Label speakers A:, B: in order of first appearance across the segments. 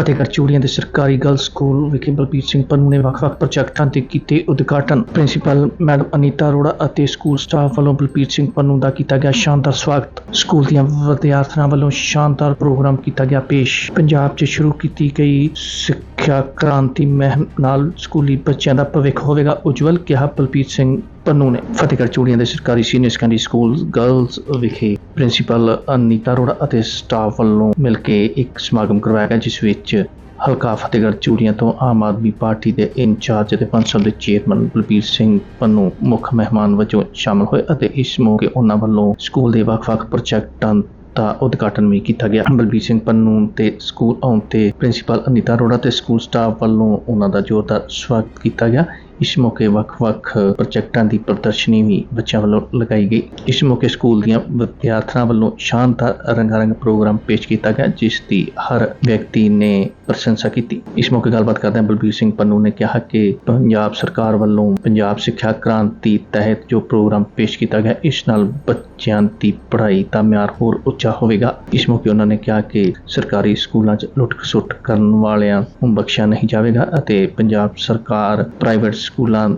A: ਫਤਿਹਗੜ੍ਹ ਚੂੜੀਆਂ ਦੇ ਸਰਕਾਰੀ girls school ਵਿਖੇ ਬਲਬੀਰ ਸਿੰਘ ਪੰਨੂ ਨੇ ਵੱਖ-ਵੱਖ ਪ੍ਰੋਜੈਕਟਾਂ ਤੇ ਕੀਤੇ ਉਦਘਾਟਨ। ਪ੍ਰਿੰਸੀਪਲ ਮੈਡਮ ਅਨੀਤਾ ਅਰੋੜਾ ਅਤੇ ਸਕੂਲ ਸਟਾਫ ਵੱਲੋਂ ਬਲਬੀਰ ਸਿੰਘ ਪੰਨੂ ਦਾ ਕੀਤਾ ਗਿਆ ਸ਼ਾਨਦਾਰ ਸਵਾਗਤ। ਸਕੂਲ ਦੀਆਂ ਵਿਦਿਆਰਥਣਾਂ ਵੱਲੋਂ ਸ਼ਾਨਦਾਰ ਪ੍ਰੋਗਰਾਮ ਕੀਤਾ ਗਿਆ ਪੇਸ਼। ਪੰਜਾਬ 'ਚ ਸ਼ੁਰੂ ਕੀਤੀ ਗਈ ਸਿੱਖਿਆ ਕ੍ਰਾਂਤੀ ਮਹਿਮ ਨਾਲ ਸਕੂਲੀ ਬੱਚਿਆਂ ਦਾ ਭਵਿੱਖ ਹੋਵੇਗਾ ਉਜਵਲ, ਕਿਹਾ ਬਲਬੀਰ ਸਿੰਘ ਪੰਨੂ ਨੇ। ਫਤਿਹਗੜ੍ਹ ਚੂੜੀਆਂ ਦੇ ਸਰਕਾਰੀ ਸੀਨੀਅਰ ਸੈਕੰਡਰੀ ਸਕੂਲ ਗਰਲਸ ਵਿਖੇ ਪ੍ਰਿੰਸੀਪਲ ਅਨੀਤਾ ਅਰੋੜਾ ਅਤੇ ਸਟਾਫ ਵੱਲੋਂ ਮਿਲ ਕੇ ਇੱਕ ਸਮਾਗਮ ਕਰਵਾਇਆ ਗਿਆ, ਜਿਸ ਵਿੱਚ ਹਲਕਾ ਫਤਿਹਗੜ੍ਹ ਚੂੜੀਆਂ ਤੋਂ ਆਮ ਆਦਮੀ ਪਾਰਟੀ ਦੇ ਇੰਚਾਰਜ ਅਤੇ ਪੰਚਲ ਦੇ ਚੇਅਰਮੈਨ ਬਲਬੀਰ ਸਿੰਘ ਪੰਨੂ, ਮੁੱਖ ਮਹਿਮਾਨ ਵਜੋਂ ਸ਼ਾਮਲ ਹੋਏ ਅਤੇ ਇਸ ਮੌਕੇ ਉਹਨਾਂ ਵੱਲੋਂ ਸਕੂਲ ਦੇ ਵੱਖ-ਵੱਖ ਪ੍ਰੋਜੈਕਟਾਂ ਦਾ ਉਦਘਾਟਨ ਵੀ ਕੀਤਾ ਗਿਆ। ਬਲਬੀਰ ਸਿੰਘ ਪੰਨੂ ਤੇ ਸਕੂਲ ਆਉਣ ਤੇ ਪ੍ਰਿੰਸੀਪਲ ਅਨੀਤਾ ਅਰੋੜਾ ਤੇ ਸਕੂਲ ਸਟਾਫ ਵੱਲੋਂ ਉਹਨਾਂ ਦਾ ਜ਼ੋਰਦਾਰ ਸਵਾਗਤ ਕੀਤਾ ਗਿਆ। ਇਸ ਮੌਕੇ ਵੱਖ-ਵੱਖ ਪ੍ਰੋਜੈਕਟਾਂ ਦੀ ਪ੍ਰਦਰਸ਼ਨੀ ਵੀ ਬੱਚਿਆਂ ਵੱਲੋਂ ਲਗਾਈ ਗਈ। ਇਸ ਮੌਕੇ ਸਕੂਲ ਦੀਆਂ ਵਿਦਿਆਰਥਣਾਂ ਵੱਲੋਂ ਸ਼ਾਨਦਾਰ ਰੰਗਾਰੰਗ ਪ੍ਰੋਗਰਾਮ ਪੇਸ਼ ਕੀਤਾ ਗਿਆ, ਜਿਸ ਦੀ ਹਰ ਵਿਅਕਤੀ ਨੇ ਪ੍ਰਸ਼ੰਸਾ ਕੀਤੀ। ਇਸ ਮੌਕੇ ਗੱਲਬਾਤ ਕਰਦਿਆਂ ਬਲਬੀਰ ਸਿੰਘ ਪੰਨੂ ਨੇ ਕਿਹਾ ਕਿ ਪੰਜਾਬ ਸਰਕਾਰ ਵੱਲੋਂ ਪੰਜਾਬ ਸਿੱਖਿਆ ਕ੍ਰਾਂਤੀ ਤਹਿਤ ਜੋ ਪ੍ਰੋਗਰਾਮ ਪੇਸ਼ ਕੀਤਾ ਗਿਆ, ਇਸ ਨਾਲ ਬੱਚਿਆਂ ਦੀ ਪੜ੍ਹਾਈ ਦਾ ਮਿਆਰ ਹੋਰ ਉੱਚਾ ਹੋਵੇਗਾ। ਇਸ ਮੌਕੇ ਉਹਨਾਂ ਨੇ ਕਿਹਾ ਕਿ ਸਰਕਾਰੀ ਸਕੂਲਾਂ 'ਚ ਲੁੱਟ-ਖਸੁੱਟ ਕਰਨ ਵਾਲਿਆਂ ਨੂੰ ਬਖਸ਼ਿਆ ਨਹੀਂ ਜਾਵੇਗਾ ਅਤੇ ਪੰਜਾਬ ਸਰਕਾਰ ਪ੍ਰਾਈਵੇਟ ਸਕੂਲਾਂ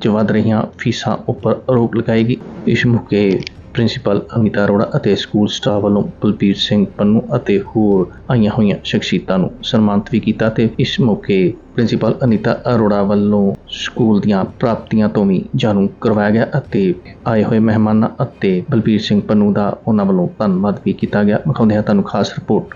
A: 'ਚ ਵੱਧ ਰਹੀਆਂ ਫੀਸਾਂ ਉੱਪਰ ਆਰੋਪ ਲਗਾਏਗੀ। ਇਸ ਮੌਕੇ ਪ੍ਰਿੰਸੀਪਲ ਅਮਿਤਾ ਅਰੋੜਾ ਅਤੇ ਸਕੂਲ ਸਟਾਫ ਵੱਲੋਂ ਬਲਬੀਰ ਸਿੰਘ ਪੰਨੂ ਅਤੇ ਹੋਰ ਆਈਆਂ ਹੋਈਆਂ ਸ਼ਖਸੀਅਤਾਂ ਨੂੰ ਸਨਮਾਨਿਤ ਵੀ ਕੀਤਾ ਤੇ ਇਸ ਮੌਕੇ ਪ੍ਰਿੰਸੀਪਲ ਅਨੀਤਾ ਅਰੋੜਾ ਵੱਲੋਂ ਸਕੂਲ ਦੀਆਂ ਪ੍ਰਾਪਤੀਆਂ ਤੋਂ ਵੀ ਜਾਣੂ ਕਰਵਾਇਆ ਗਿਆ ਅਤੇ ਆਏ ਹੋਏ ਮਹਿਮਾਨਾਂ ਅਤੇ ਬਲਬੀਰ ਸਿੰਘ ਪੰਨੂ ਦਾ ਉਹਨਾਂ ਵੱਲੋਂ ਧੰਨਵਾਦ ਵੀ ਕੀਤਾ ਗਿਆ। ਵਿਖਾਉਂਦੇ ਹਾਂ ਤੁਹਾਨੂੰ ਖਾਸ ਰਿਪੋਰਟ।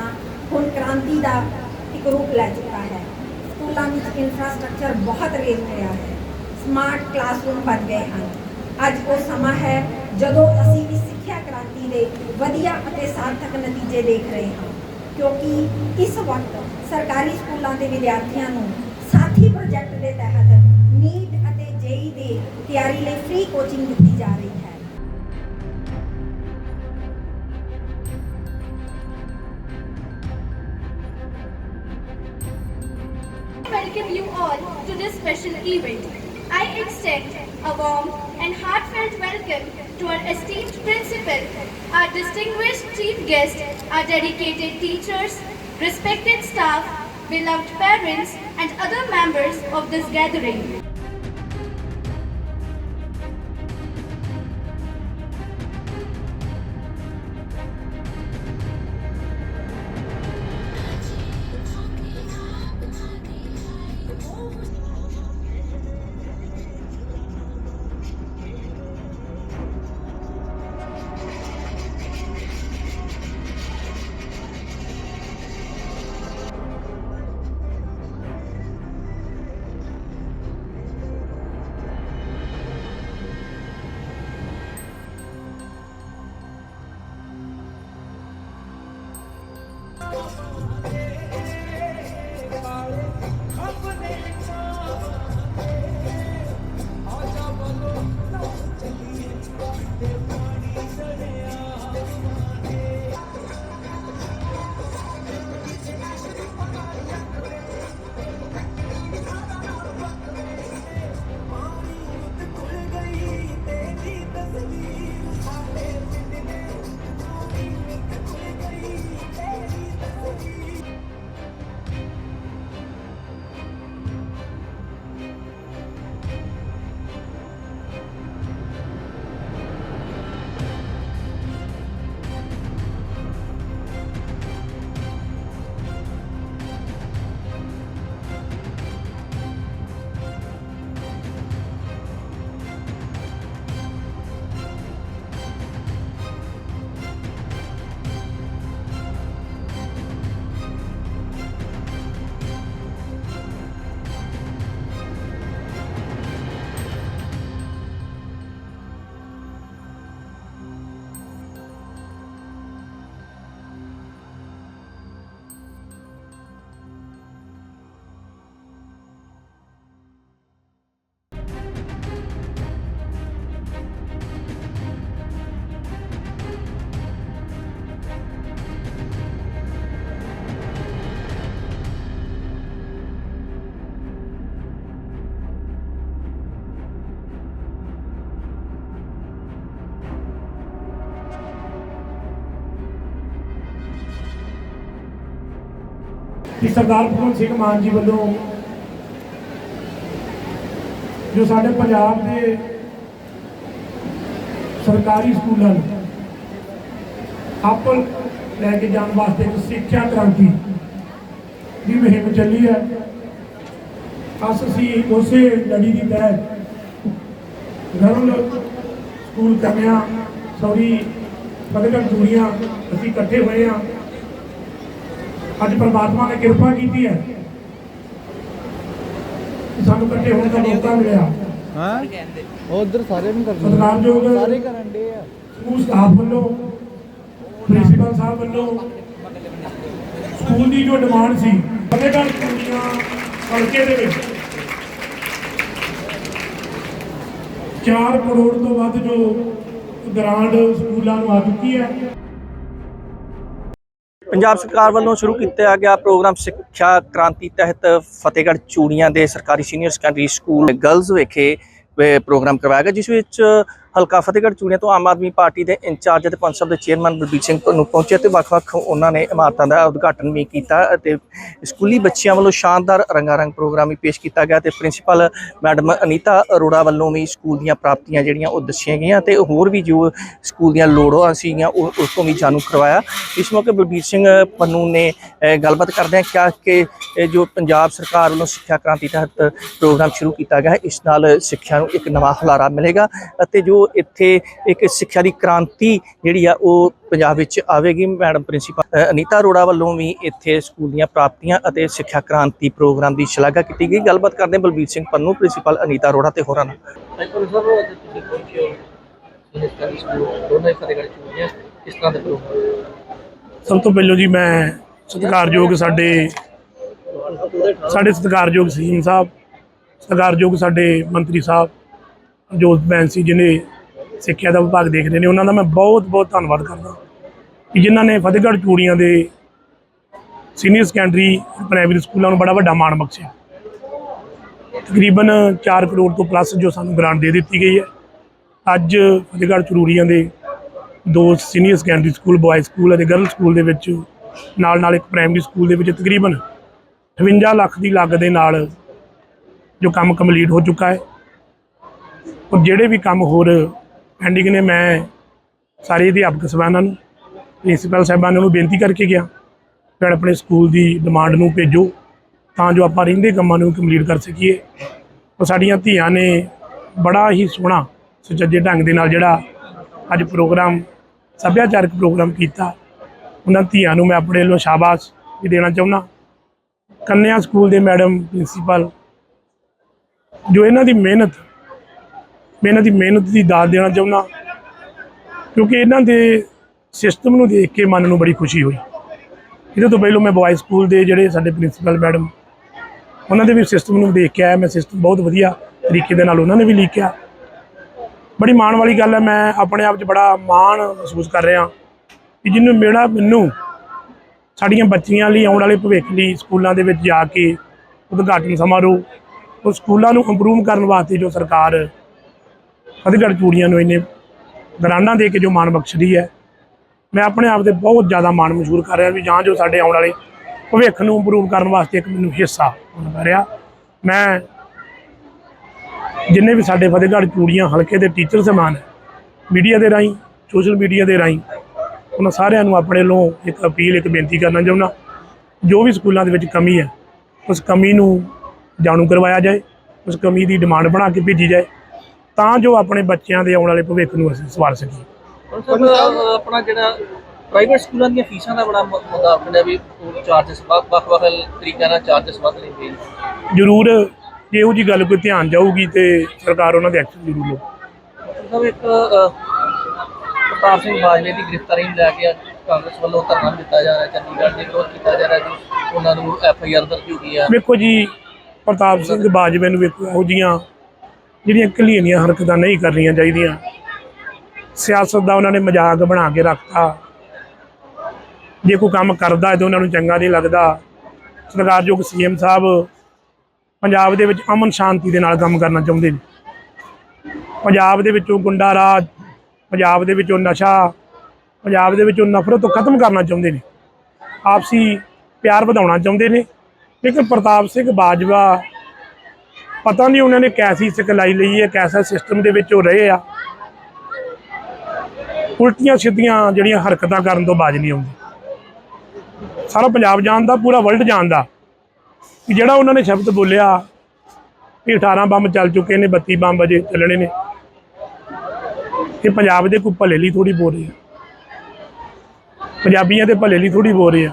B: ਮੁੱਢਲਾ ਹੁਣ ਕ੍ਰਾਂਤੀ ਦਾ ਇੱਕ ਰੂਪ ਲੈ ਚੁੱਕਾ ਹੈ। ਸਕੂਲਾਂ ਵਿੱਚ ਇਨਫਰਾਸਟ੍ਰਕਚਰ ਬਹੁਤ ਰੇਜ਼ ਹੋਇਆ ਹੈ। ਸਮਾਰਟ ਕਲਾਸਰੂਮ ਬਣ ਗਏ ਹਨ। ਅੱਜ ਉਹ ਸਮਾਂ ਹੈ ਜਦੋਂ ਅਸੀਂ ਇਸ ਸਿੱਖਿਆ ਕ੍ਰਾਂਤੀ ਦੇ ਵਧੀਆ ਅਤੇ ਸਾਰਥਕ ਨਤੀਜੇ ਦੇਖ ਰਹੇ ਹਾਂ। ਕਿਉਂਕਿ ਇਸ ਵਕਤ ਸਰਕਾਰੀ ਸਕੂਲਾਂ ਦੇ ਵਿਦਿਆਰਥੀਆਂ ਨੂੰ ਸਾਥੀ ਪ੍ਰੋਜੈਕਟ ਦੇ ਤਹਿਤ ਨੀਟ ਅਤੇ ਜੇਈ ਦੇ ਤਿਆਰੀ ਲਈ ਫ੍ਰੀ ਕੋਚਿੰਗ ਦਿੱਤੀ ਜਾ ਰਹੀ ਹੈ।
C: Welcome you all to this special event. I extend a warm and heartfelt welcome to our esteemed principal, our distinguished chief guest, our dedicated teachers, respected staff, beloved parents, and other members of this gathering.
D: Sardar Bhagwant Singh ਮਾਨ ਜੀ ਵੱਲੋਂ ਜੋ ਸਾਡੇ ਪੰਜਾਬ ਦੇ ਸਰਕਾਰੀ ਸਕੂਲਾਂ ਨੂੰ apple ਲੈ ਕੇ ਜਾਣ ਵਾਸਤੇ ਇੱਕ ਸਿੱਖਿਆ ਕ੍ਰਾਂਤੀ ਦੀ ਮੁਹਿੰਮ ਚੱਲੀ ਹੈ। ਅਸ ਅਸੀਂ ਉਸੇ ਲੜੀ ਦੀ ਤਹਿਤ ਗਰਲ ਸਕੂਲ ਕਮਿਆ ਸੌਰੀ ਫਤਿਹਗੜ੍ਹ ਚੂੜੀਆਂ ਅਸੀਂ ਇਕੱਠੇ ਹੋਏ ਹਾਂ। ਅੱਜ ਪ੍ਰਮਾਤਮਾ ਨੇ ਕਿਰਪਾ ਕੀਤੀ ਹੈ। ਸਾਨੂੰ ਇਕੱਠੇ ਹੋਣ ਦਾ ਮੌਕਾ ਮਿਲਿਆ।
E: ਹਾਂ? ਉਧਰ ਸਾਰੇ ਨੂੰ ਕਰਦੇ
D: ਸਤਿਕਾਰਯੋਗ
E: ਸਾਰੇ ਕਰਨ ਦੇ ਆ।
D: ਸਕੂਲ ਸਟਾਫ ਵੱਲੋਂ ਪ੍ਰਿੰਸੀਪਲ ਸਾਹਿਬ ਵੱਲੋਂ ਸਕੂਲ ਦੀ ਜੋ ਡਿਮਾਂਡ ਸੀ ਫਤਿਹਗੜ੍ਹ ਚੂੜੀਆਂ ਹਲਕੇ ਦੇ ਵਿੱਚ 4 ਕਰੋੜ ਤੋਂ ਵੱਧ ਜੋ ਗ੍ਰਾਂਟ ਸਕੂਲਾਂ ਨੂੰ ਆ ਚੁੱਕੀ ਹੈ।
F: ਪੰਜਾਬ ਸਰਕਾਰ ਵੱਲੋਂ ਸ਼ੁਰੂ ਕੀਤਾ ਗਿਆ ਪ੍ਰੋਗਰਾਮ ਸਿੱਖਿਆ ਕ੍ਰਾਂਤੀ ਤਹਿਤ ਫਤਿਹਗੜ੍ਹ ਚੂੜੀਆਂ ਦੇ ਸਰਕਾਰੀ ਸੀਨੀਅਰ ਸੈਕੰਡਰੀ ਸਕੂਲ ਗਰਲਜ਼ ਵਿਖੇ ਪ੍ਰੋਗਰਾਮ ਕਰਵਾਇਆ ਗਿਆ, ਜਿਸ ਵਿੱਚ ਹਲਕਾ ਫਤਿਹਗੜ੍ਹ ਚੂੜੀਆਂ ਤੋਂ ਆਮ ਆਦਮੀ ਪਾਰਟੀ ਦੇ ਇੰਚਾਰਜ ਅਤੇ ਪੰਜ ਸਭਾ ਦੇ ਚੇਅਰਮੈਨ ਬਲਬੀਰ ਸਿੰਘ ਨੂੰ ਪਹੁੰਚੇ ਤੇ ਵੱਖ-ਵੱਖ ਉਹਨਾਂ ਨੇ ਇਮਾਰਤਾਂ ਦਾ ਉਦਘਾਟਨ ਵੀ ਕੀਤਾ ਅਤੇ ਸਕੂਲੀ ਬੱਚਿਆਂ ਵੱਲੋਂ ਸ਼ਾਨਦਾਰ ਰੰਗਾਰੰਗ ਪ੍ਰੋਗਰਾਮ ਵੀ ਪੇਸ਼ ਕੀਤਾ ਗਿਆ ਤੇ ਪ੍ਰਿੰਸੀਪਲ ਮੈਡਮ ਅਨੀਤਾ ਅਰੋੜਾ ਵੱਲੋਂ ਵੀ ਸਕੂਲ ਦੀਆਂ ਪ੍ਰਾਪਤੀਆਂ ਜਿਹੜੀਆਂ ਉਹ ਦੱਸੀਆਂ ਗਈਆਂ ਤੇ ਹੋਰ ਵੀ ਜੋ ਸਕੂਲ ਦੀਆਂ ਲੋੜਾਂ ਸੀਗੀਆਂ ਉਹ ਉਸ ਤੋਂ ਵੀ ਜਾਣੂ ਕਰਵਾਇਆ। ਇਸ ਮੌਕੇ ਬਲਬੀਰ ਸਿੰਘ ਪੰਨੂ ਨੇ ਗੱਲਬਾਤ ਕਰਦਿਆਂ ਕਿਹਾ ਕਿ ਇਹ ਜੋ ਪੰਜਾਬ ਸਰਕਾਰ ਵੱਲੋਂ ਸਿੱਖਿਆ ਕ੍ਰਾਂਤੀ ਤਹਿਤ ਪ੍ਰੋਗਰਾਮ ਸ਼ੁਰੂ ਕੀਤਾ ਗਿਆ ਇਸ ਨਾਲ ਸਿੱਖਿਆ ਨੂੰ ਇੱਕ ਨਵਾਂ ਹੁਲਾਰਾ ਮਿਲੇਗਾ ਅਤੇ ਜੋ ਇੱਥੇ ਇੱਕ ਸਿੱਖਿਆ ਦੀ ਕ੍ਰਾਂਤੀ ਜਿਹੜੀ ਆ ਉਹ ਪੰਜਾਬ ਵਿੱਚ ਆਵੇਗੀ। ਮੈਡਮ ਪ੍ਰਿੰਸੀਪਲ ਅਨੀਤਾ ਅਰੋੜਾ ਵੱਲੋਂ ਵੀ ਇੱਥੇ ਸਕੂਲ ਦੀਆਂ ਪ੍ਰਾਪਤੀਆਂ ਅਤੇ ਸਿੱਖਿਆ ਕ੍ਰਾਂਤੀ ਪ੍ਰੋਗਰਾਮ ਦੀ ਸ਼ਲਾਘਾ ਕੀਤੀ ਗਈ। ਗੱਲਬਾਤ ਕਰਦੇ ਬਲਬੀਰ ਸਿੰਘ ਪੰਨੂ ਪ੍ਰਿੰਸੀਪਲ ਅਨੀਤਾ ਅਰੋੜਾ ਤੇ ਹੋਰਾਂ ਨਾਲ।
D: ਸਭ ਤੋਂ ਪਹਿਲਾਂ ਜੀ ਮੈਂ ਸਤਿਕਾਰਯੋਗ ਸਾਡੇ ਸਾਡੇ ਸਤਿਕਾਰਯੋਗ ਸੀਐਮ ਸਾਹਿਬ ਸਤਿਕਾਰਯੋਗ ਸਾਡੇ ਮੰਤਰੀ ਸਾਹਿਬ ਜੋਤ ਬੈਂਸ ਸੀ, ਜਿਹਨੇ ਸਿੱਖਿਆ ਦਾ ਵਿਭਾਗ ਦੇਖਦੇ ਨੇ, ਉਹਨਾਂ ਦਾ ਮੈਂ ਬਹੁਤ ਬਹੁਤ ਧੰਨਵਾਦ ਕਰਦਾ ਕਿ ਜਿਨ੍ਹਾਂ ਨੇ ਫਤਿਹਗੜ੍ਹ ਚੂੜੀਆਂ ਦੇ ਸੀਨੀਅਰ ਸੈਕੰਡਰੀ ਪ੍ਰਾਇਮਰੀ ਸਕੂਲਾਂ ਨੂੰ ਬੜਾ ਵੱਡਾ ਮਾਣ ਬਖਸ਼ਿਆ। ਤਕਰੀਬਨ 4 ਕਰੋੜ ਤੋਂ ਪਲੱਸ ਜੋ ਸਾਨੂੰ ਗ੍ਰਾਂਟ ਦੇ ਦਿੱਤੀ ਗਈ ਹੈ। ਅੱਜ ਫਤਿਹਗੜ੍ਹ ਚੂੜੀਆਂ ਦੇ ਦੋ senior secondary school boys school ਅਤੇ ਗਰਲ ਸਕੂਲ ਦੇ ਵਿੱਚ ਨਾਲ ਨਾਲ ਇੱਕ ਪ੍ਰਾਇਮਰੀ ਸਕੂਲ ਦੇ ਵਿੱਚ ਤਕਰੀਬਨ 58 ਲੱਖ ਦੀ ਲਾਗਤ ਦੇ ਨਾਲ ਜੋ ਕੰਮ ਕੰਪਲੀਟ ਹੋ ਚੁੱਕਾ ਹੈ। ਔਰ ਜਿਹੜੇ ਵੀ ਕੰਮ ਹੋਰ ਪੈਂਡਿੰਗ ਨੇ, ਮੈਂ ਸਾਰੇ ਅਧਿਆਪਕ ਸਭਾਨਾਂ ਨੂੰ, ਪ੍ਰਿੰਸੀਪਲ ਸਾਹਿਬਾਨਾਂ ਨੂੰ ਬੇਨਤੀ ਕਰਕੇ ਗਿਆ ਕਿ ਆਪਣੇ ਸਕੂਲ ਦੀ ਡਿਮਾਂਡ ਨੂੰ ਭੇਜੋ ਤਾਂ ਜੋ ਆਪਾਂ ਰਹਿੰਦੇ ਕੰਮਾਂ ਨੂੰ ਕੰਪਲੀਟ ਕਰ ਸਕੀਏ। ਔਰ ਸਾਡੀਆਂ ਧੀਆਂ ਨੇ ਬੜਾ ਹੀ ਸੋਹਣਾ, ਸੁਚੱਜੇ ਢੰਗ ਦੇ ਨਾਲ ਜਿਹੜਾ ਅੱਜ ਪ੍ਰੋਗਰਾਮ ਸੱਭਿਆਚਾਰਕ ਪ੍ਰੋਗਰਾਮ ਕੀਤਾ। ਉਹਨਾਂ ਧੀਆਂ ਨੂੰ ਮੈਂ ਆਪਣੇ ਵੱਲੋਂ ਸ਼ਾਬਾਸ਼ ਵੀ ਦੇਣਾ ਚਾਹੁੰਦਾ। ਕੰਨਿਆ ਸਕੂਲ ਦੇ ਮੈਡਮ, ਪ੍ਰਿੰਸੀਪਲ, ਜੋ ਇਹਨਾਂ ਦੀ ਮਿਹਨਤ ਮੈਂ ਇਹਨਾਂ ਦੀ ਮਿਹਨਤ ਦੀ ਦਾਤ ਦੇਣਾ ਚਾਹੁੰਦਾ। ਕਿਉਂਕਿ ਇਹਨਾਂ ਦੇ ਸਿਸਟਮ ਨੂੰ ਦੇਖ ਕੇ ਮਨ ਨੂੰ ਬੜੀ ਖੁਸ਼ੀ ਹੋਈ। ਇਹਦੇ ਤੋਂ ਪਹਿਲਾਂ ਮੈਂ ਬॉयਜ਼ ਸਕੂਲ ਦੇ ਜਿਹੜੇ ਸਾਡੇ ਪ੍ਰਿੰਸੀਪਲ ਮੈਡਮ ਉਹਨਾਂ ਦੇ ਵੀ ਸਿਸਟਮ ਨੂੰ ਦੇਖ ਕੇ ਆਇਆ। ਮੈਂ ਸਿਸਟਮ ਬਹੁਤ ਵਧੀਆ ਤਰੀਕੇ ਦੇ ਨਾਲ ਉਹਨਾਂ ਨੇ ਵੀ ਲਿਖਿਆ। ਬੜੀ ਮਾਣ ਵਾਲੀ ਗੱਲ ਹੈ, ਮੈਂ ਆਪਣੇ ਆਪ 'ਚ ਬੜਾ ਮਾਣ ਮਹਿਸੂਸ ਕਰ ਰਿਹਾ ਕਿ ਜਿਹਨੂੰ ਮੇਰਾ ਮੈਨੂੰ, ਸਾਡੀਆਂ ਬੱਚੀਆਂ ਲਈ, ਆਉਣ ਵਾਲੇ ਭਵਿੱਖ ਲਈ ਸਕੂਲਾਂ ਦੇ ਵਿੱਚ ਜਾ ਕੇ ਉਦਘਾਟਨ ਸਮਾਰੋਹ, ਉਹ ਸਕੂਲਾਂ ਨੂੰ ਇੰਪਰੂਵ ਕਰਨ ਵਾਸਤੇ ਜੋ ਸਰਕਾਰ ਫਤਿਹਗੜ੍ਹ ਚੂੜੀਆਂ ਨੂੰ ਇੰਨੇ ਗਰਾਂਡਾਂ ਦੇ ਕੇ ਜੋ ਮਾਣ ਬਖਸ਼ਦੀ ਹੈ। ਮੈਂ ਆਪਣੇ ਆਪ ਤੇ ਬਹੁਤ ਜ਼ਿਆਦਾ ਮਾਣ ਮਸ਼ਹੂਰ ਕਰ ਰਿਹਾ ਵੀ ਜਾਂ ਜੋ ਸਾਡੇ ਆਉਣ ਵਾਲੇ ਭਵਿੱਖ ਨੂੰ ਇੰਪਰੂਵ ਕਰਨ ਵਾਸਤੇ ਇੱਕ ਮੈਨੂੰ ਹਿੱਸਾ ਹੋਣਾ ਪੈ ਰਿਹਾ। ਮੈਂ ਜਿੰਨੇ ਵੀ ਸਾਡੇ ਫਤਿਹਗੜ੍ਹ ਚੂੜੀਆਂ ਹਲਕੇ ਦੇ ਟੀਚਰ ਸਮਾਨ ਹੈ ਮੀਡੀਆ ਦੇ ਰਾਹੀਂ ਸੋਸ਼ਲ ਮੀਡੀਆ ਦੇ ਰਾਹੀਂ, ਉਹਨਾਂ ਸਾਰਿਆਂ ਨੂੰ ਆਪਣੇ ਵੱਲੋਂ ਇੱਕ ਅਪੀਲ, ਇੱਕ ਬੇਨਤੀ ਕਰਨਾ ਚਾਹੁੰਦਾ, ਜੋ ਵੀ ਸਕੂਲਾਂ ਦੇ ਵਿੱਚ ਕਮੀ ਹੈ, ਉਸ ਕਮੀ ਨੂੰ ਜਾਣੂ ਕਰਵਾਇਆ ਜਾਏ, ਉਸ ਕਮੀ ਦੀ ਡਿਮਾਂਡ ਬਣਾ ਕੇ ਭੇਜੀ ਜਾਏ। ਤਾਂ ਜੋ ਆਪਣੇ ਬੱਚਿਆਂ ਦੇ ਆਉਣ ਵਾਲੇ ਭਵਿੱਖ ਨੂੰ ਅਸੀਂ ਸਵਾਰ ਸਕੀਏ।
G: ਆਪਣਾ ਜਿਹੜਾ ਪ੍ਰਾਈਵੇਟ ਸਕੂਲਾਂ ਦੀਆਂ ਫੀਸਾਂ ਦਾ ਬੜਾ ਮੁੱਦਾ ਆਪਣਾ ਵੀ ਚਾਰਜਸ ਵੱਖ-ਵੱਖ ਤਰੀਕਿਆਂ ਨਾਲ ਚਾਰਜਸ ਵੱਧ ਰਹੇ ਨੇ।
D: ਜ਼ਰੂਰ ਜੇ ਉਹ ਜੀ ਗੱਲ ਕੋਈ ਧਿਆਨ ਜਾਊਗੀ ਤੇ ਸਰਕਾਰ ਉਹਨਾਂ ਦੇ ਐਕਸ਼ਨ ਜ਼ਰੂਰ ਲਓ
G: ਸਭ ਇੱਕ ਪ੍ਰਤਾਪ ਸਿੰਘ ਬਾਜਵੇ ਦੀ ਗ੍ਰਿਫਤਾਰੀ ਨੂੰ ਲੈ ਕੇ ਕਾਂਗਰਸ ਵੱਲੋਂ ਧਰਨਾ ਦਿੱਤਾ ਜਾ ਰਿਹਾ ਚੰਡੀਗੜ੍ਹ ਦੇ ਵਿਰੋਧ ਕੀਤਾ ਜਾ ਰਿਹਾ ਜੀ ਉਹਨਾਂ ਨੂੰ ਐਫ ਆਈ ਆਰ ਦਰਜ ਹੋ ਗਈ ਆ
D: ਵੇਖੋ ਜੀ ਪ੍ਰਤਾਪ ਸਿੰਘ ਬਾਜਵੇ ਨੂੰ ਵੇਖੋ ਉਹ ਜੀਆਂ ਜਿਹੜੀਆਂ ਘਲੀਆਂ ਹਰਕਤਾਂ ਨਹੀਂ ਕਰਨੀਆਂ ਚਾਹੀਦੀਆਂ। ਸਿਆਸਤ ਦਾ ਉਹਨਾਂ ਨੇ ਮਜ਼ਾਕ ਬਣਾ ਕੇ ਰੱਖਤਾ। ਜੇ ਕੋਈ ਕੰਮ ਕਰਦਾ ਹੈ ਤਾਂ ਉਹਨਾਂ ਨੂੰ ਚੰਗਾ ਨਹੀਂ ਲੱਗਦਾ। ਸਰਕਾਰਯੋਗ ਸੀਐਮ ਸਾਹਿਬ ਪੰਜਾਬ ਦੇ ਵਿੱਚ ਅਮਨ ਸ਼ਾਂਤੀ ਦੇ ਨਾਲ ਕੰਮ ਕਰਨਾ ਚਾਹੁੰਦੇ ਨੇ। ਪੰਜਾਬ ਦੇ ਵਿੱਚੋਂ ਗੁੰਡਾ ਰਾਜ, ਪੰਜਾਬ ਦੇ ਵਿੱਚੋਂ ਨਸ਼ਾ, ਪੰਜਾਬ ਦੇ ਵਿੱਚੋਂ ਨਫ਼ਰਤ ਤੋਂ ਖਤਮ ਕਰਨਾ ਚਾਹੁੰਦੇ ਨੇ। ਆਪਸੀ ਪਿਆਰ ਵਧਾਉਣਾ ਚਾਹੁੰਦੇ ਨੇ। ਲੇਕਿਨ ਪ੍ਰਤਾਪ ਸਿੰਘ ਬਾਜਵਾ ਪਤਾ ਨਹੀਂ ਉਹਨਾਂ ਨੇ ਕੈਸੀ ਸਿਖਲਾਈ ਲਈ ਹੈ, ਕੈਸਾ ਸਿਸਟਮ ਦੇ ਵਿੱਚ ਉਹ ਰਹੇ ਆ। ਉਲਟੀਆਂ ਸਿੱਧੀਆਂ ਜਿਹੜੀਆਂ ਹਰਕਤਾਂ ਕਰਨ ਤੋਂ ਬਾਜ ਨਹੀਂ ਆਉਂਦੀ। ਸਾਰਾ ਪੰਜਾਬ ਜਾਣਦਾ ਪੂਰਾ ਵਰਲਡ ਜਾਣਦਾ ਕਿ ਜਿਹੜਾ ਉਹਨਾਂ ਨੇ ਸ਼ਬਦ ਬੋਲਿਆ ਕਿ 18 ਬੰਬ ਚੱਲ ਚੁੱਕੇ ਨੇ 32 ਬੰਬ ਅਜੇ ਚੱਲਣੇ ਨੇ। ਇਹ ਪੰਜਾਬ ਦੇ ਕੋਈ ਭਲੇ ਲਈ ਥੋੜੀ ਬੋਲ ਰਹੇ ਆ। ਪੰਜਾਬੀਆਂ ਦੇ ਭਲੇ ਲਈ ਥੋੜੀ ਬੋਲ ਰਹੇ ਆ।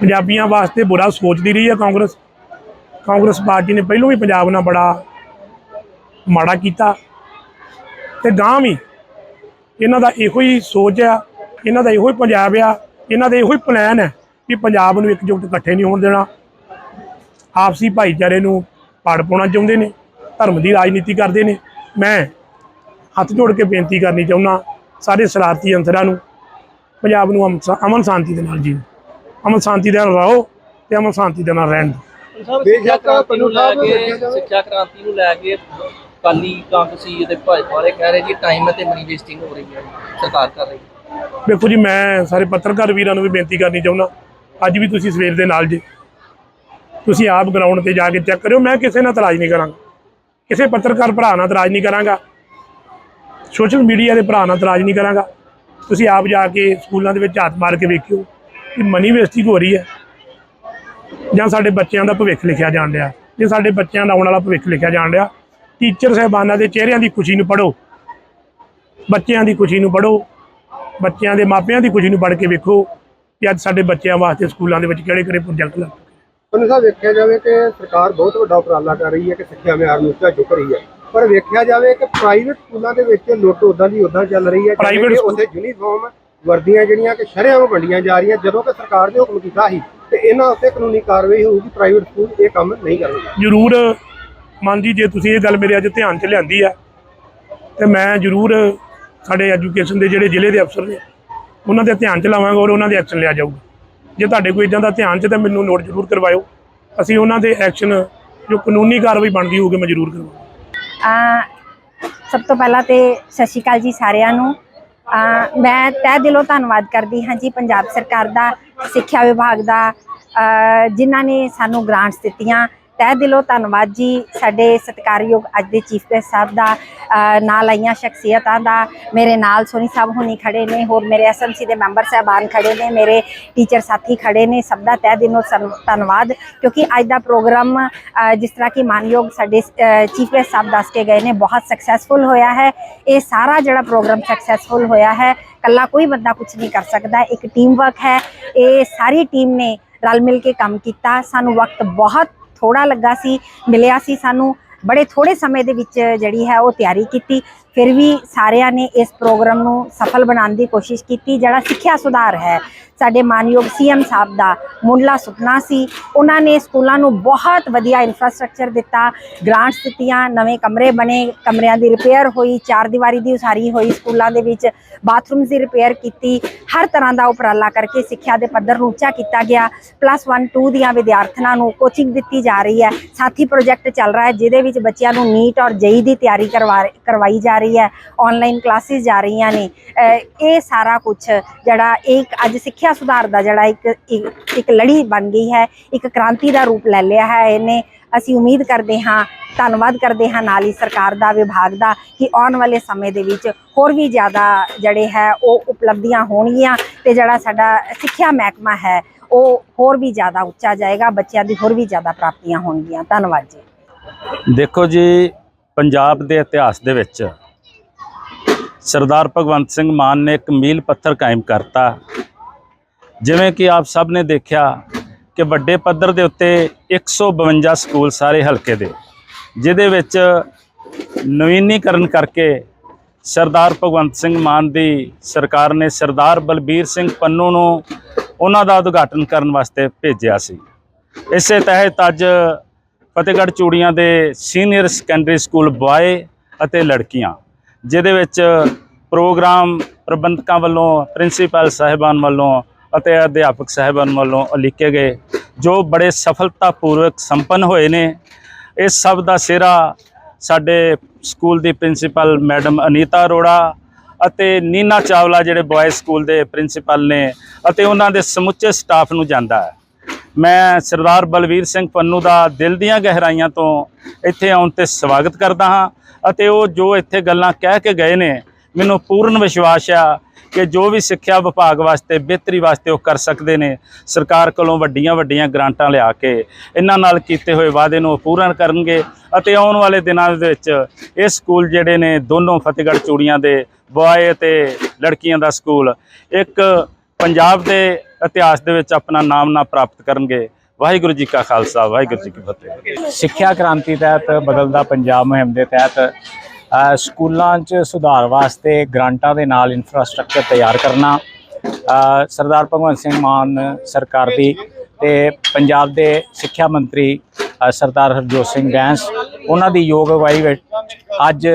D: ਪੰਜਾਬੀਆਂ ਵਾਸਤੇ ਬੁਰਾ ਸੋਚਦੀ ਰਹੀ ਹੈ ਕਾਂਗਰਸ। ਕਾਂਗਰਸ ਪਾਰਟੀ ਨੇ ਪਹਿਲਾਂ ਵੀ ਪੰਜਾਬ ਨਾਲ ਬੜਾ ਮਾੜਾ ਕੀਤਾ ਤੇ ਗਾਂ ਵੀ ਇਹਨਾਂ ਦਾ ਇਹੋ ਹੀ ਸੋਚ ਆ, ਇਹਨਾਂ ਦਾ ਇਹੋ ਹੀ ਪੰਜਾਬ ਆ, ਇਹਨਾਂ ਦਾ ਇਹੋ ਹੀ ਪਲਾਨ ਹੈ ਕਿ ਪੰਜਾਬ ਨੂੰ ਇਕਜੁੱਟ ਇਕੱਠੇ ਨਹੀਂ ਹੋਣ ਦੇਣਾ। ਆਪਸੀ ਭਾਈਚਾਰੇ ਨੂੰ ਪਾੜ ਪਾਉਣਾ ਚਾਹੁੰਦੇ ਨੇ, ਧਰਮ ਦੀ ਰਾਜਨੀਤੀ ਕਰਦੇ ਨੇ। ਮੈਂ ਹੱਥ ਜੋੜ ਕੇ ਬੇਨਤੀ ਕਰਨੀ ਚਾਹੁੰਦਾ ਸਾਰੇ ਸ਼ਰਾਰਤੀ ਅੰਸਰਾਂ ਨੂੰ, ਪੰਜਾਬ ਨੂੰ ਅਮਨ ਅਮਨ ਸ਼ਾਂਤੀ ਦੇ ਨਾਲ ਜੀਓ। ਅਮਨ ਸ਼ਾਂਤੀ ਦੇ ਨਾਲ ਰਹੋ ਤੇ ਅਮਨ ਸ਼ਾਂਤੀ ਦੇ ਨਾਲ ਰਹਿਣ ਦਿਓ।
G: ਸਿੱਖਿਆ ਕ੍ਰਾਂਤੀ ਨੂੰ ਲੈ ਕੇ ਸਿੱਖਿਆ ਕ੍ਰਾਂਤੀ ਨੂੰ ਲੈ ਕੇ ਕਾਲੀ ਕਾਂਗਰਸੀ ਅਤੇ ਭਾਜਪਾ ਵਾਲੇ ਕਹਿ ਰਹੇ ਜੀ ਟਾਈਮ ਅਤੇ ਮਨੀ ਵੇਸਟਿੰਗ ਹੋ ਰਹੀ ਹੈ ਸਰਕਾਰ ਕਰ ਰਹੀ ਹੈ।
D: ਵੇਖੋ ਜੀ ਮੈਂ ਸਾਰੇ ਪੱਤਰਕਾਰ ਵੀਰਾਂ ਨੂੰ ਵੀ ਬੇਨਤੀ ਕਰਨੀ ਚਾਹੁੰਦਾ ਅੱਜ ਵੀ ਤੁਸੀਂ ਸਵੇਰ ਦੇ ਨਾਲ ਜੇ। ਤੁਸੀਂ ਆਪ ਗਰਾਊਂਡ ਤੇ ਜਾ ਕੇ ਚੈੱਕ ਕਰਿਓ ਮੈਂ ਕਿਸੇ ਨਾਲ ਇਤਰਾਜ਼ ਨਹੀਂ ਕਰਾਂਗਾ। ਕਿਸੇ ਪੱਤਰਕਾਰ ਭਰਾ ਨਾਲ ਇਤਰਾਜ਼ ਨਹੀਂ ਕਰਾਂਗਾ। ਸੋਸ਼ਲ ਮੀਡੀਆ ਦੇ ਭਰਾ ਨਾਲ ਇਤਰਾਜ਼ ਨਹੀਂ ਕਰਾਂਗਾ। ਤੁਸੀਂ ਆਪ ਜਾ ਕੇ ਸਕੂਲਾਂ ਦੇ ਵਿੱਚ ਹੱਥ ਮਾਰ ਕੇ ਵੇਖਿਓ ਕਿ ਮਨੀ ਵੇਸਟਿੰਗ ਹੋ ਰਹੀ ਹੈ। ਜਾਂ ਸਾਡੇ ਬੱਚਿਆਂ ਦਾ ਭਵਿੱਖ ਲਿਖਿਆ ਜਾਣ ਰਿਹਾ ਜੇ ਸਾਡੇ ਬੱਚਿਆਂ ਦਾ ਆਉਣ ਵਾਲਾ ਭਵਿੱਖ ਲਿਖਿਆ ਜਾਣ ਰਿਹਾ ਟੀਚਰ ਸਾਹਿਬਾਨਾਂ ਦੇ ਚਿਹਰਿਆਂ ਦੀ ਖੁਸ਼ੀ ਨੂੰ ਪੜੋ ਬੱਚਿਆਂ ਦੀ ਖੁਸ਼ੀ ਨੂੰ ਪੜੋ ਬੱਚਿਆਂ ਦੇ ਮਾਪਿਆਂ ਦੀ ਖੁਸ਼ੀ ਨੂੰ ਪੜ੍ਹ ਕੇ ਵੇਖੋ ਕਿ ਅੱਜ ਸਾਡੇ ਬੱਚਿਆਂ ਵਾਸਤੇ ਸਕੂਲਾਂ ਦੇ ਵਿੱਚ ਕਿਹੜੇ ਕਿਹੜੇ ਪ੍ਰੋਜੈਕਟ ਲੱਗ
H: ਤੁਹਾਨੂੰ ਸਾਹਿਬ ਵੇਖਿਆ ਜਾਵੇ ਕਿ ਸਰਕਾਰ ਬਹੁਤ ਵੱਡਾ ਉਪਰਾਲਾ ਕਰ ਰਹੀ ਹੈ ਕਿ ਸਿੱਖਿਆ ਮਿਆਰ ਨੂੰ ਉੱਚਾ ਚੁੱਕ ਰਹੀ ਹੈ। ਪਰ ਵੇਖਿਆ ਜਾਵੇ ਕਿ ਪ੍ਰਾਈਵੇਟ ਸਕੂਲਾਂ ਦੇ ਵਿੱਚ ਲੁੱਟ ਉਦਾਂ ਦੀ ਉਦਾਂ ਚੱਲ ਰਹੀ ਹੈ
D: ਸਕੂਲ-
H: ਉੱਥੇ ਯੂਨੀਫਾਰਮ ਵਰਦੀਆਂ ਜਿਹੜੀਆਂ ਕਿ ਸ਼ਰੇਆਮ ਵੰਡੀਆਂ ਜਾ ਰਹੀਆਂ ਜਦੋਂ ਕਿ ਸਰਕਾਰ ਨੇ ਹੁਕਮ ਕੀਤਾ ਸੀ ਤੇ ਇਹਨਾਂ ਉੱਤੇ ਕਾਨੂੰਨੀ ਕਾਰਵਾਈ ਹੋਊਗੀ ਪ੍ਰਾਈਵੇਟ ਸਕੂਲ ਇਹ ਕੰਮ ਨਹੀਂ ਕਰਨਗੇ।
D: ਜ਼ਰੂਰ ਮਨ ਜੀ ਜੇ ਤੁਸੀਂ ਇਹ ਗੱਲ ਮੇਰੇ ਅੱਜ ਧਿਆਨ 'ਚ ਲਿਆਂਦੀ ਆ ਤੇ ਮੈਂ ਜ਼ਰੂਰ ਸਾਡੇ ਐਜੂਕੇਸ਼ਨ ਦੇ ਜਿਹੜੇ ਜ਼ਿਲ੍ਹੇ ਦੇ ਅਫਸਰ ਨੇ ਉਹਨਾਂ ਦੇ ਧਿਆਨ 'ਚ ਲਾਵਾਂਗਾ ਔਰ ਉਹਨਾਂ ਦੇ ਐਕਸ਼ਨ ਲਿਆ ਜਾਊਗਾ। ਜੇ ਤੁਹਾਡੇ ਕੋਈ ਇਦਾਂ ਦਾ ਧਿਆਨ 'ਚ ਤਾਂ ਮੈਨੂੰ ਨੋਟ ਜ਼ਰੂਰ ਕਰਵਾਇਓ। ਅਸੀਂ ਉਹਨਾਂ ਦੇ ਐਕਸ਼ਨ ਜੋ ਕਾਨੂੰਨੀ ਕਾਰਵਾਈ ਬਣਦੀ ਹੋਊਗੀ ਮੈਂ ਜ਼ਰੂਰ ਕਰਵਾਵਾਂਗਾ
I: ਅ, ਸਭ ਤੋਂ ਪਹਿਲਾਂ ਤੇ ਸਤਿ ਸ਼੍ਰੀ ਅਕਾਲ ਜੀ ਸਾਰਿਆਂ ਨੂੰ। ਮੈਂ ਤਹਿ ਦਿਲੋਂ ਧੰਨਵਾਦ ਕਰਦੀ ਹਾਂ ਜੀ ਪੰਜਾਬ ਸਰਕਾਰ ਦਾ, ਸਿੱਖਿਆ ਵਿਭਾਗ ਦਾ ਜਿਨ੍ਹਾਂ ਨੇ ਸਾਨੂੰ ਗ੍ਰਾਂਟਸ ਦਿੱਤੀਆਂ। ਤਹਿ ਦਿਲੋਂ ਧੰਨਵਾਦ ਜੀ। ਸਾਡੇ ਸਤਿਕਾਰਯੋਗ ਅੱਜ ਦੇ ਚੀਫ ਗੈਸਟ ਸਾਹਿਬ ਦਾ ਨਾਲ ਆਈਆਂ ਸ਼ਖਸੀਅਤਾਂ ਦਾ। ਮੇਰੇ ਨਾਲ ਸੋਨੀ ਸਾਹਿਬ ਹੁਣੀ ਖੜੇ ਨੇ, ਹੋਰ ਮੇਰੇ ਐਸਐਮਸੀ ਦੇ ਮੈਂਬਰ ਸਾਹਿਬਾਨ ਖੜੇ ਨੇ, ਮੇਰੇ ਟੀਚਰ ਸਾਥੀ ਖੜੇ ਨੇ। ਸਭ ਦਾ ਤਹਿ ਦਿਲੋਂ ਸਨ- ਧੰਨਵਾਦ। ਕਿਉਂਕਿ ਅੱਜ ਦਾ ਪ੍ਰੋਗਰਾਮ ਜਿਸ ਤਰ੍ਹਾਂ ਕਿ ਮਾਨਯੋਗ ਸਾਡੇ ਚੀਫ ਗੈਸਟ ਸਾਹਿਬ ਦੱਸ ਕੇ ਗਏ ਨੇ, ਬਹੁਤ ਸਕਸੈਸਫੁਲ ਹੋਇਆ ਹੈ। ਇਹ ਸਾਰਾ ਜਿਹੜਾ ਪ੍ਰੋਗਰਾਮ ਸਕਸੈਸਫੁਲ ਹੋਇਆ ਹੈ ਕੱਲਾ ਕੋਈ ਬੰਦਾ ਕੁਝ ਨਹੀਂ ਕਰ ਸਕਦਾ। ਇੱਕ ਟੀਮ ਵਰਕ ਹੈ। ਇਹ ਸਾਰੀ ਟੀਮ ਨੇ ਰਲ ਮਿਲ ਕੇ ਕੰਮ ਕੀਤਾ। ਸਾਨੂੰ ਵਕਤ ਬਹੁਤ ਥੋੜਾ ਲੱਗਾ ਸੀ, ਮਿਲਿਆ ਸੀ ਸਾਨੂੰ। ਬੜੇ ਥੋੜੇ ਸਮੇਂ ਦੇ ਵਿੱਚ ਜਿਹੜੀ ਹੈ ਉਹ ਤਿਆਰੀ ਕੀਤੀ। ਫਿਰ ਵੀ ਸਾਰਿਆਂ ਨੇ ਇਸ ਪ੍ਰੋਗਰਾਮ ਨੂੰ ਸਫਲ ਬਣਾਉਣ ਦੀ ਕੋਸ਼ਿਸ਼ ਕੀਤੀ, ਜਿਹੜਾ ਸਿੱਖਿਆ ਸੁਧਾਰ ਹੈ। ਸਾਡੇ ਮਾਨਯੋਗ ਸੀਐਮ ਸਾਹਿਬ ਦਾ ਮੁੱਢਲਾ ਸੁਪਨਾ ਸੀ। ਉਹਨਾਂ ਨੇ ਸਕੂਲਾਂ ਨੂੰ ਬਹੁਤ ਵਧੀਆ ਇਨਫਰਾਸਟ੍ਰਕਚਰ ਦਿੱਤਾ ਗ੍ਰਾਂਟਸ ਦਿੱਤੀਆਂ, ਨਵੇਂ ਕਮਰੇ ਬਣੇ, ਕਮਰਿਆਂ ਦੀ ਰਿਪੇਅਰ ਹੋਈ, ਚਾਰ ਦੀਵਾਰੀ ਦੀ ਉਸਾਰੀ ਹੋਈ ਸਕੂਲਾਂ ਦੇ ਵਿੱਚ ਬਾਥਰੂਮਸ ਦੀ ਰਿਪੇਅਰ ਕੀਤੀ, ਹਰ ਤਰ੍ਹਾਂ ਦਾ ਉਪਰਾਲਾ ਕਰਕੇ ਸਿੱਖਿਆ ਦੇ ਪੱਧਰ ਨੂੰ ਉੱਚਾ ਕੀਤਾ ਗਿਆ। ਪਲੱਸ 1 2 ਦੀਆਂ ਵਿਦਿਆਰਥਣਾਂ ਨੂੰ ਕੋਚਿੰਗ ਦਿੱਤੀ ਜਾ ਰਹੀ ਹੈ। ਸਾਥੀ ਪ੍ਰੋਜੈਕਟ ਚੱਲ ਰਿਹਾ ਹੈ, ਜਿਹਦੇ ਵਿੱਚ ਬੱਚਿਆਂ ਨੂੰ ਨੀਟ ਔਰ ਜਈ ਦੀ ਤਿਆਰੀ ਕਰਵਾ ਕਰਵਾਈ ਜਾ ਰਹੀ ਹੈ ਆਨਲਾਈਨ ਕਲਾਸਿਸ ਜਾ ਰਹੀਆਂ ਨੇ। ਇਹ ਸਾਰਾ ਕੁਝ ਜਿਹੜਾ ਇੱਕ ਅੱਜ ਸਿੱਖਿਆ ਸੁਧਾਰ ਦਾ ਜਿਹੜਾ ਇੱਕ- ਇੱਕ ਲੜੀ ਬਣ ਗਈ ਹੈ, ਇੱਕ ਕ੍ਰਾਂਤੀ ਦਾ ਰੂਪ ਲੈ ਲਿਆ ਹੈ ਇਹਨੇ। ਅਸੀਂ ਉਮੀਦ ਕਰਦੇ ਹਾਂ, ਧੰਨਵਾਦ ਕਰਦੇ ਹਾਂ ਨਾਲ ਹੀ ਸਰਕਾਰ ਦਾ, ਵਿਭਾਗ ਦਾ ਕਿ ਆਉਣ ਵਾਲੇ ਸਮੇਂ ਦੇ ਵਿੱਚ ਹੋਰ ਵੀ ਜ਼ਿਆਦਾ ਜਿਹੜੇ ਹੈ ਉਹ ਉਪਲਬਧੀਆਂ ਹੋਣਗੀਆਂ ਤੇ ਜਿਹੜਾ ਸਾਡਾ ਸਿੱਖਿਆ ਮਹਿਕਮਾ ਹੈ, ਉਹ ਹੋਰ ਵੀ ਜ਼ਿਆਦਾ ਉੱਚਾ ਜਾਏਗਾ, ਬੱਚਿਆਂ ਦੀ ਹੋਰ ਵੀ ਜ਼ਿਆਦਾ ਪ੍ਰਾਪਤੀਆਂ ਹੋਣਗੀਆਂ। ਧੰਨਵਾਦ ਜੀ।
J: ਦੇਖੋ ਜੀ, ਪੰਜਾਬ ਦੇ ਇਤਿਹਾਸ ਦੇ ਵਿੱਚ ਸਰਦਾਰ ਭਗਵੰਤ ਸਿੰਘ ਮਾਨ ਨੇ ਇੱਕ ਮੀਲ ਪੱਥਰ ਕਾਇਮ ਕਰਤਾ। ਜਿਵੇਂ ਕਿ ਆਪ ਸਭ ਨੇ ਦੇਖਿਆ ਕਿ ਵੱਡੇ ਪੱਧਰ ਦੇ ਉੱਤੇ 152 ਸਕੂਲ ਸਾਰੇ ਹਲਕੇ ਦੇ, ਜਿਹਦੇ ਵਿੱਚ ਨਵੀਨੀਕਰਨ ਕਰਕੇ ਸਰਦਾਰ ਭਗਵੰਤ ਸਿੰਘ ਮਾਨ ਦੀ ਸਰਕਾਰ ਨੇ ਸਰਦਾਰ ਬਲਬੀਰ ਸਿੰਘ ਪੰਨੂ ਨੂੰ ਉਹਨਾਂ ਦਾ ਉਦਘਾਟਨ ਕਰਨ ਵਾਸਤੇ ਭੇਜਿਆ ਸੀ। ਇਸੇ ਤਹਿਤ ਅੱਜ ਫਤਿਹਗੜ੍ਹ ਚੂੜੀਆਂ ਦੇ ਸੀਨੀਅਰ ਸੈਕੰਡਰੀ ਸਕੂਲ ਬੁਆਏ ਅਤੇ ਲੜਕੀਆਂ ਜਿਹਦੇ ਵਿੱਚ ਪ੍ਰੋਗਰਾਮ ਪ੍ਰਬੰਧਕਾਂ ਵੱਲੋਂ, ਪ੍ਰਿੰਸੀਪਲ ਸਾਹਿਬਾਨ ਵੱਲੋਂ ਅਤੇ ਅਧਿਆਪਕ ਸਾਹਿਬਾਨ ਵੱਲੋਂ ਲਿਖੇ ਗਏ, ਜੋ ਬੜੇ ਸਫਲਤਾਪੂਰਵਕ ਸੰਪੰਨ ਹੋਏ ਨੇ। ਇਸ ਸਭ ਦਾ ਸਿਹਰਾ ਸਾਡੇ ਸਕੂਲ ਦੀ ਪ੍ਰਿੰਸੀਪਲ ਮੈਡਮ ਅਨੀਤਾ ਅਰੋੜਾ ਅਤੇ ਨੀਨਾ ਚਾਵਲਾ, ਜਿਹੜੇ ਬॉयਜ਼ ਸਕੂਲ ਦੇ ਪ੍ਰਿੰਸੀਪਲ ਨੇ ਅਤੇ ਉਹਨਾਂ ਦੇ ਸਮੁੱਚੇ ਸਟਾਫ ਨੂੰ ਜਾਂਦਾ ਹੈ। ਮੈਂ ਸਰਦਾਰ ਬਲਵੀਰ ਸਿੰਘ ਪੰਨੂ ਦਾ ਦਿਲ ਦੀਆਂ ਗਹਿਰਾਈਆਂ ਤੋਂ ਇੱਥੇ ਆਉਣ ਤੇ ਸਵਾਗਤ ਕਰਦਾ ਹਾਂ। ਅਤੇ ਉਹ ਜੋ ਇੱਥੇ ਗੱਲਾਂ ਕਹਿ ਕੇ ਗਏ ਨੇ, ਮੈਨੂੰ ਪੂਰਨ ਵਿਸ਼ਵਾਸ ਆ ਕਿ ਜੋ ਵੀ ਸਿੱਖਿਆ ਵਿਭਾਗ ਵਾਸਤੇ, ਬਿਹਤਰੀ ਵਾਸਤੇ ਉਹ ਕਰ ਸਕਦੇ ਨੇ। ਸਰਕਾਰ ਕੋਲੋਂ ਵੱਡੀਆਂ ਵੱਡੀਆਂ ਗ੍ਰਾਂਟਾਂ ਲਿਆ ਕੇ ਇਹਨਾਂ ਨਾਲ ਕੀਤੇ ਹੋਏ ਵਾਅਦੇ ਨੂੰ ਉਹ ਪੂਰਨ ਕਰਨਗੇ ਅਤੇ ਆਉਣ ਵਾਲੇ ਦਿਨਾਂ ਦੇ ਵਿੱਚ ਇਹ ਸਕੂਲ ਜਿਹੜੇ ਨੇ, ਦੋਨੋਂ ਫਤਿਹਗੜ੍ਹ ਚੂੜੀਆਂ ਦੇ ਬॉय ਤੇ ਲੜਕੀਆਂ ਦਾ ਸਕੂਲ, ਇੱਕ ਪੰਜਾਬ ਦੇ ਇਤਿਹਾਸ ਦੇ ਵਿੱਚ ਆਪਣਾ ਨਾਮ ਨਾ ਪ੍ਰਾਪਤ ਕਰਨਗੇ। ਵਾਹਿਗੁਰੂ ਜੀ ਕਾ ਖਾਲਸਾ, ਵਾਹਿਗੁਰੂ ਜੀ ਕੀ ਫਤਿਹ।
K: ਸਿੱਖਿਆ ਕ੍ਰਾਂਤੀ ਤਹਿਤ ਬਦਲਦਾ ਪੰਜਾਬ ਮੁਹਿੰਮ ਦੇ ਤਹਿਤ ਸਕੂਲਾਂ 'ਚ ਸੁਧਾਰ ਵਾਸਤੇ ਗ੍ਰਾਂਟਾਂ ਦੇ ਨਾਲ ਇਨਫਰਾਸਟ੍ਰਕਚਰ ਤਿਆਰ ਕਰਨਾ ਸਰਦਾਰ ਭਗਵੰਤ ਸਿੰਘ ਮਾਨ ਸਰਕਾਰ ਦੀ ਤੇ ਪੰਜਾਬ ਦੇ ਸਿੱਖਿਆ ਮੰਤਰੀ ਸਰਦਾਰ ਹਰਜੋਤ ਸਿੰਘ ਬੈਂਸ, ਉਹਨਾਂ ਦੀ ਯੋਗ ਅਗਵਾਈ ਵਿੱਚ ਅੱਜ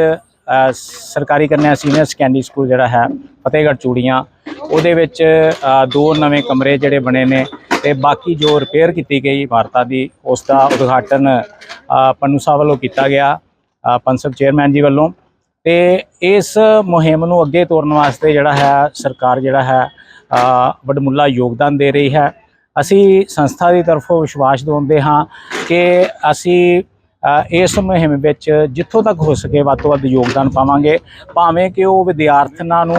K: ਸਰਕਾਰੀ ਕੰਨਿਆ ਸੀਨੀਅਰ ਸੈਕੰਡਰੀ ਸਕੂਲ ਜਿਹੜਾ ਹੈ ਫਤਿਹਗੜ੍ਹ ਚੂੜੀਆਂ। ਉਹਦੇ ਵਿੱਚ ਦੋ ਨਵੇਂ ਕਮਰੇ ਜਿਹੜੇ ਬਣੇ ਨੇ ਤੇ ਬਾਕੀ ਜੋ ਰਿਪੇਅਰ ਕੀਤੀ ਗਈ ਇਮਾਰਤਾਂ ਦੀ ਉਸ ਦਾ ਉਦਘਾਟਨ ਪੰਨੂ ਸਾਹਿਬ ਵੱਲੋਂ ਕੀਤਾ ਗਿਆ ਪੰਸਬ ਚੇਅਰਮੈਨ ਜੀ ਵੱਲੋਂ। ਤੇ ਇਸ ਮੁਹਿੰਮ ਨੂੰ ਅੱਗੇ ਤੋਰਨ ਵਾਸਤੇ ਜਿਹੜਾ ਹੈ ਸਰਕਾਰ ਜਿਹੜਾ ਹੈ ਅ, ਵਡਮੁੱਲਾ ਯੋਗਦਾਨ ਦੇ ਰਹੀ ਹੈ। ਅਸੀਂ ਸੰਸਥਾ ਦੀ ਤਰਫੋਂ ਵਿਸ਼ਵਾਸ ਦਿਵਾਉਂਦੇ ਹਾਂ ਕਿ ਅਸੀਂ ਇਸ ਮੁਹਿੰਮ ਵਿੱਚ ਜਿੱਥੋਂ ਤੱਕ ਹੋ ਸਕੇ ਵੱਧ ਤੋਂ ਵੱਧ ਯੋਗਦਾਨ ਪਾਵਾਂਗੇ। ਭਾਵੇਂ ਕਿ ਉਹ ਵਿਦਿਆਰਥਣਾਂ ਨੂੰ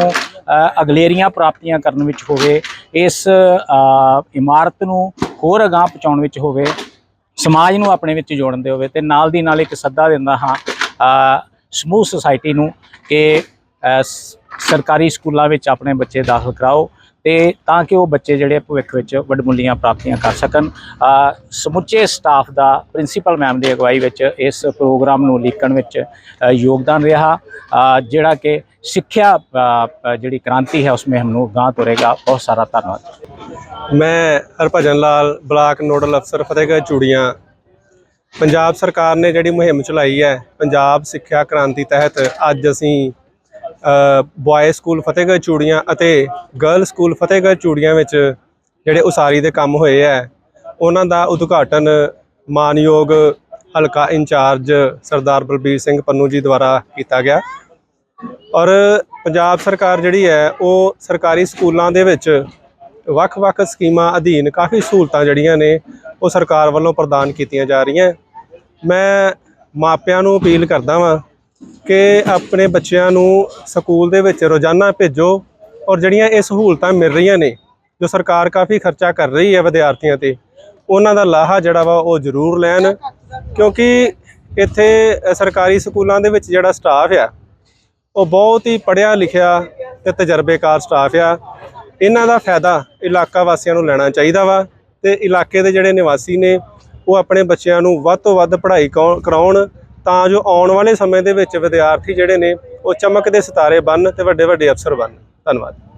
K: ਅਗਲੇਰੀਆਂ ਪ੍ਰਾਪਤੀਆਂ ਕਰਨ ਵਿੱਚ ਹੋਵੇ, ਇਸ ਇਮਾਰਤ ਨੂੰ ਹੋਰ ਅਗਾਂਹ ਪਹੁੰਚਾਉਣ ਵਿੱਚ ਹੋਵੇ, ਸਮਾਜ ਨੂੰ ਆਪਣੇ ਵਿੱਚ ਜੋੜਨ ਦੇ ਹੋਵੇ ਤੇ ਨਾਲ ਦੀ ਨਾਲ ਇੱਕ ਸੱਦਾ ਦਿੰਦਾ ਹਾਂ ਸਮੂਹ ਸੁਸਾਇਟੀ ਨੂੰ ਕਿ ਸਰਕਾਰੀ ਸਕੂਲਾਂ ਵਿੱਚ ਆਪਣੇ ਬੱਚੇ ਦਾਖਲ ਕਰਾਓ। ਤੇ ਤਾਂ ਕਿ ਉਹ ਬੱਚੇ ਜਿਹੜੇ ਭਵਿੱਖ ਵਿੱਚ ਵੱਡਮੁੱਲੀਆਂ ਪ੍ਰਾਪਤੀਆਂ ਕਰ ਸਕਣ। ਸਮੁੱਚੇ ਸਟਾਫ ਦਾ ਪ੍ਰਿੰਸੀਪਲ ਮੈਮ ਦੀ ਅਗਵਾਈ ਵਿੱਚ ਇਸ ਪ੍ਰੋਗਰਾਮ ਨੂੰ ਲੀਕਣ ਵਿੱਚ ਯੋਗਦਾਨ ਰਿਹਾ। ਜਿਹੜਾ ਕਿ ਸਿੱਖਿਆ ਜਿਹੜੀ ਕ੍ਰਾਂਤੀ ਹੈ ਉਸ ਮੁਹਿੰਮ ਨੂੰ ਗਾਂ ਤੁਰੇਗਾ। ਬਹੁਤ ਸਾਰਾ ਧੰਨਵਾਦ।
H: ਮੈਂ ਹਰਭਜਨ ਲਾਲ, ਬਲਾਕ ਨੋਡਲ ਅਫਸਰ ਫਤਿਹਗੜ੍ਹ ਚੂੜੀਆਂ। ਪੰਜਾਬ ਸਰਕਾਰ ਨੇ ਜਿਹੜੀ ਮੁਹਿੰਮ ਚਲਾਈ ਹੈ, ਪੰਜਾਬ ਸਿੱਖਿਆ ਕ੍ਰਾਂਤੀ ਤਹਿਤ, ਅੱਜ ਅਸੀਂ ਬॉय ਸਕੂਲ ਫਤਿਹਗੜ੍ਹ ਚੂੜੀਆਂ ਅਤੇ ਗਰਲ ਸਕੂਲ ਫਤਿਹਗੜ੍ਹ ਚੂੜੀਆਂ ਵਿੱਚ ਜਿਹੜੇ ਉਸਾਰੀ ਦੇ ਕੰਮ ਹੋਏ ਹੈ ਉਹਨਾਂ ਦਾ ਉਦਘਾਟਨ ਮਾਨਯੋਗ ਹਲਕਾ ਇੰਚਾਰਜ ਸਰਦਾਰ ਬਲਬੀਰ ਸਿੰਘ ਪੰਨੂ ਜੀ ਦੁਆਰਾ ਕੀਤਾ ਗਿਆ। ਔਰ ਪੰਜਾਬ ਸਰਕਾਰ ਜਿਹੜੀ ਹੈ, ਉਹ ਸਰਕਾਰੀ ਸਕੂਲਾਂ ਦੇ ਵਿੱਚ ਵੱਖ-ਵੱਖ ਸਕੀਮਾਂ ਅਧੀਨ ਕਾਫੀ ਸਹੂਲਤਾਂ ਜਿਹੜੀਆਂ ਨੇ, ਉਹ ਸਰਕਾਰ ਵੱਲੋਂ ਪ੍ਰਦਾਨ ਕੀਤੀਆਂ ਜਾ ਰਹੀਆਂ। ਮੈਂ ਮਾਪਿਆਂ ਨੂੰ ਅਪੀਲ ਕਰਦਾ ਵਾਂ ਕਿ ਆਪਣੇ ਬੱਚਿਆਂ ਨੂੰ ਸਕੂਲ ਦੇ ਵਿੱਚ ਰੋਜ਼ਾਨਾ ਭੇਜੋ ਔਰ ਜਿਹੜੀਆਂ ਇਹ ਸਹੂਲਤਾਂ ਮਿਲ ਰਹੀਆਂ ਨੇ, ਜੋ ਸਰਕਾਰ ਕਾਫੀ ਖਰਚਾ ਕਰ ਰਹੀ ਹੈ ਵਿਦਿਆਰਥੀਆਂ ਤੇ, ਉਹਨਾਂ ਦਾ ਲਾਹਾ ਜਿਹੜਾ ਵਾ ਉਹ ਜ਼ਰੂਰ ਲੈਣ, ਕਿਉਂਕਿ ਇੱਥੇ ਸਰਕਾਰੀ ਸਕੂਲਾਂ ਦੇ ਵਿੱਚ ਜਿਹੜਾ ਸਟਾਫ ਆ, ਉਹ ਬਹੁਤ ਹੀ ਪੜ੍ਹਿਆ ਲਿਖਿਆ ਤੇ ਤਜਰਬੇਕਾਰ ਸਟਾਫ ਆ। ਇਹਨਾਂ ਦਾ ਫਾਇਦਾ ਇਲਾਕਾ ਵਾਸੀਆਂ ਨੂੰ ਲੈਣਾ ਚਾਹੀਦਾ ਵਾ ਤੇ ਇਲਾਕੇ ਦੇ ਜਿਹੜੇ ਨਿਵਾਸੀ ਨੇ, ਉਹ ਆਪਣੇ ਬੱਚਿਆਂ ਨੂੰ ਵੱਧ ਤੋਂ ਵੱਧ ਪੜ੍ਹਾਈ ਕਰਾਉ- ਕਰਾਉਣ ਤਾਂ ਜੋ ਆਉਣ ਵਾਲੇ ਸਮੇਂ ਦੇ ਵਿੱਚ ਵਿਦਿਆਰਥੀ ਜਿਹੜੇ ਨੇ ਉਹ ਚਮਕਦੇ ਸਿਤਾਰੇ ਬਣਨ ਤੇ ਵੱਡੇ ਵੱਡੇ ਅਫਸਰ ਬਣਨ। ਧੰਨਵਾਦ।